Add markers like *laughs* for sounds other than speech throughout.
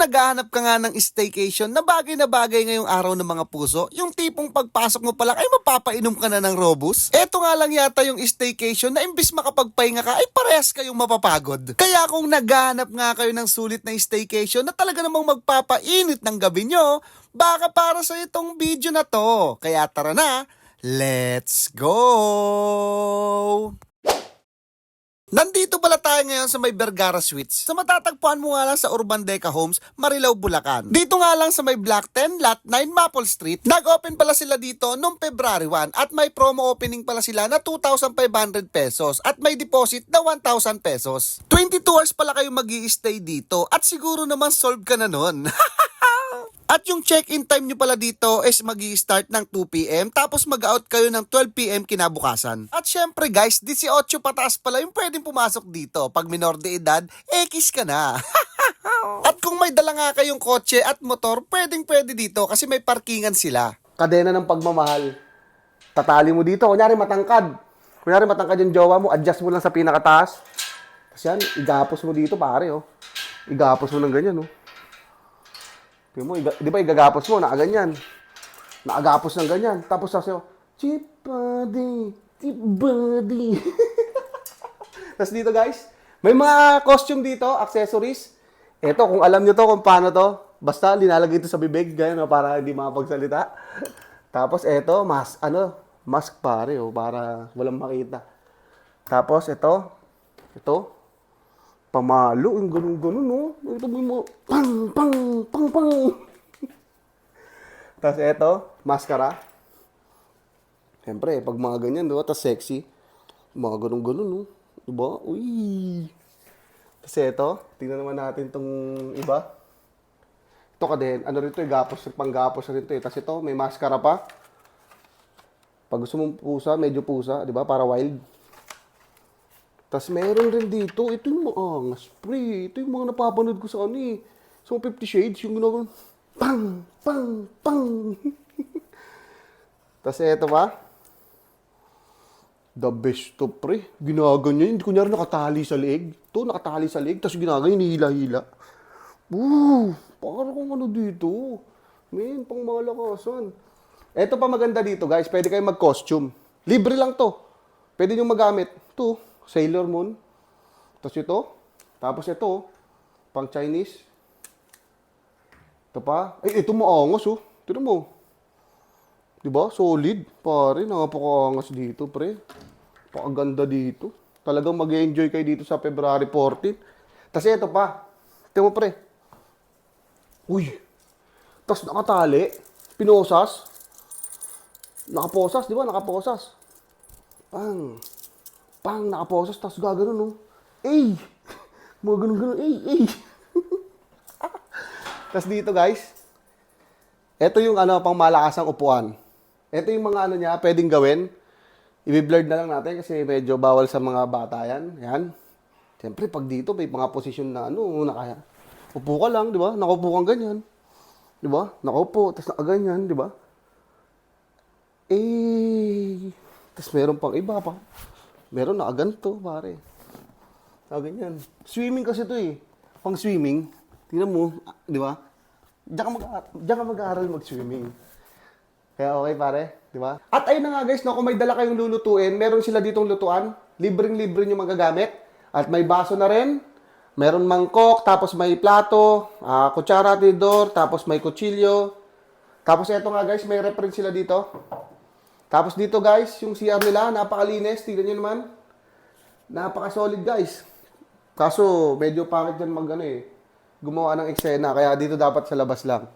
naghahanap ka nga ng staycation na bagay na bagay ngayong araw ng mga puso, yung tipong pagpasok mo pa lang ay mapapainom ka na ng Robus, eto nga lang yata yung staycation na imbis makapagpahinga ka ay parehas kayong mapapagod. Kaya kung naghahanap nga kayo ng sulit na staycation na talaga namang magpapainit ng gabi nyo, baka para sa itong video na to. Kaya tara na, let's go! Nandito pala tayo ngayon sa may Vergara Suites. Sa matatagpuan mo nga lang sa Urban Deca Homes, Marilao, Bulacan. Dito nga lang sa may Block 10, Lot 9, Maple Street. Nag-open pala sila dito noong February 1 at may promo opening pala sila na 2,500 pesos at may deposit na 1,000 pesos. 22 hours pala kayo mag stay dito at siguro naman solve ka na nun. *laughs* At yung check-in time nyo pala dito is mag start ng 2pm tapos mag-out kayo ng 12pm kinabukasan. At syempre guys, 18 pataas pala yung pwedeng pumasok dito. Pag minor de edad, ekis ka na. *laughs* at kung may dala nga kayong kotse at motor, pwedeng pwede dito kasi may parkingan sila. kadena ng pagmamahal. Tatali mo dito. Kunyari matangkad. Kunyari matangkad yung jowa mo, adjust mo lang sa pinakataas. Tapos yan, igapos mo dito, pare, oh. Igapos mo ng ganyan, oh. Tingnan mo, di ba igagapos mo, nakaganyan. Nakagapos ng ganyan. Tapos sasayo, cheap body, cheap body. *laughs* Tapos dito, guys, may mga costume dito, accessories. Ito, kung alam nyo to, kung paano to, basta linalagay ito sa bibig, ganyan, para hindi makapagsalita. *laughs* Tapos, eto, mas, ano, mask pare, oh, para walang makita. Tapos, ito, ito, pamalo, yung ganun-ganun, no? Ito mo pang, pang, pang, pang. *laughs* Tapos, eto, maskara. Siyempre, pag mga ganyan, di ba? Tapos sexy. Mga ganun-ganun, no? Di ba? Uy! Tapos eto, tingnan naman natin tong iba. Ito ka din, ano rin to, eh, gapos, panggapos rin to eh. Tapos ito, may maskara pa. Pag gusto mong pusa, medyo pusa, di ba? Para wild. Tapos meron rin dito, ito yung mga angas, pre. Ito yung mga napapanood ko sa ano eh. Mga 50 Shades, yung ginagawa, pang, pang, pang. *laughs* Tapos eto pa. The best to, pre. Ginaganyan. Hindi kunyari nakatali sa leeg. Ito, nakatali sa leeg. Tapos ginaganyan, hinihila-hila. Woo! Para kung ano dito. Men, pang malakasan. Eto pa maganda dito, guys. Pwede kayo mag-costume. Libre lang to. Pwede nyo magamit. Ito, Sailor Moon. Tapos ito. Tapos ito, pang Chinese. Ito pa. Ay, ito maangas, oh. Tignan mo. Diba? Solid. Pare, napakaangas dito, pre. Pakaganda dito. Talagang mag enjoy kayo dito sa February 14. Tapos ito pa. Ito mo, pre. Uy. Tapos nakatali. Pinosas. Nakaposas, di ba? Nakaposas. Pang. Pang, nakaposas. Tapos gaganon, no? Ey! *laughs* Mga ganun-ganun. Ey, ey! *laughs* Tapos dito, guys. Ito yung ano, pang malakasang upuan. Ito yung mga ano niya, pwedeng gawin. I-blurred na lang natin kasi medyo bawal sa mga bata yan. Yan. Siyempre, pag dito, may mga posisyon na ano, naka, upo ka lang, di ba? Nakaupo kang ganyan. Di ba? Nakaupo, tapos nakaganyan, di ba? Eh, tapos meron pang iba pa. Meron nakaganto, pare. Nakaganyan. Swimming kasi to eh. Pang swimming. Tingnan mo, ah, di ba? Diyan ka, mag diyan ka mag-aaral mag-swimming. Kaya okay pare, di ba? At ayun na nga guys, no, kung may dala kayong lulutuin, meron sila ditong lutuan. Libreng-libre nyo magagamit. At may baso na rin. Meron mangkok, tapos may plato, ah, kutsara, tinidor, tapos may kutsilyo. Tapos eto nga guys, may reference sila dito. Tapos dito guys, yung CR nila, napakalinis. Tignan nyo naman. Napaka-solid guys. Kaso, medyo pangit dyan mag ano eh. Gumawa ng eksena, kaya dito dapat sa labas lang.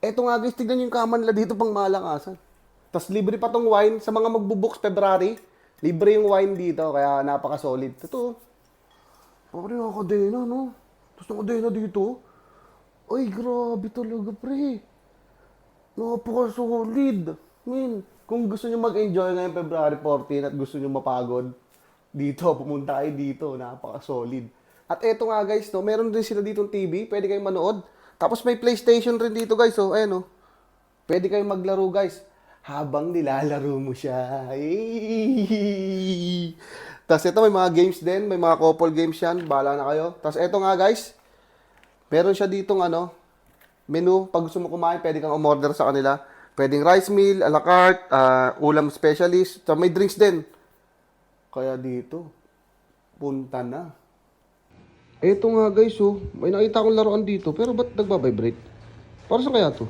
Eto nga guys, tignan nyo yung kama nila dito pang malakasan. Tapos libre pa tong wine sa mga magbubook February. Libre yung wine dito, kaya napaka-solid. Ito. Pare, nakakadena, no? Tapos nakadena dito. Ay, grabe talaga, pre. Napaka-solid. Min, kung gusto nyo mag-enjoy ngayong February 14 at gusto nyo mapagod, dito, *laughs* pumunta kayo dito. Napaka-solid. At eto nga guys, no, meron din sila ditong TV. Pwede kayong manood. Tapos may PlayStation rin dito guys. So, ayan oh. Pwede kayong maglaro guys. Habang nilalaro mo siya. *laughs* Tapos ito may mga games din. May mga couple games yan. Bahala na kayo. Tapos eto nga guys. Meron siya ditong ano. menu. Pag gusto mo kumain, pwede kang umorder sa kanila. Pwedeng rice meal, a la carte, ah, ulam specialist, tsaka may drinks din. Kaya dito, punta na. Eto nga guys, oh. May nakita akong laruan dito, pero ba't nagbabibrate? Para sa kaya to?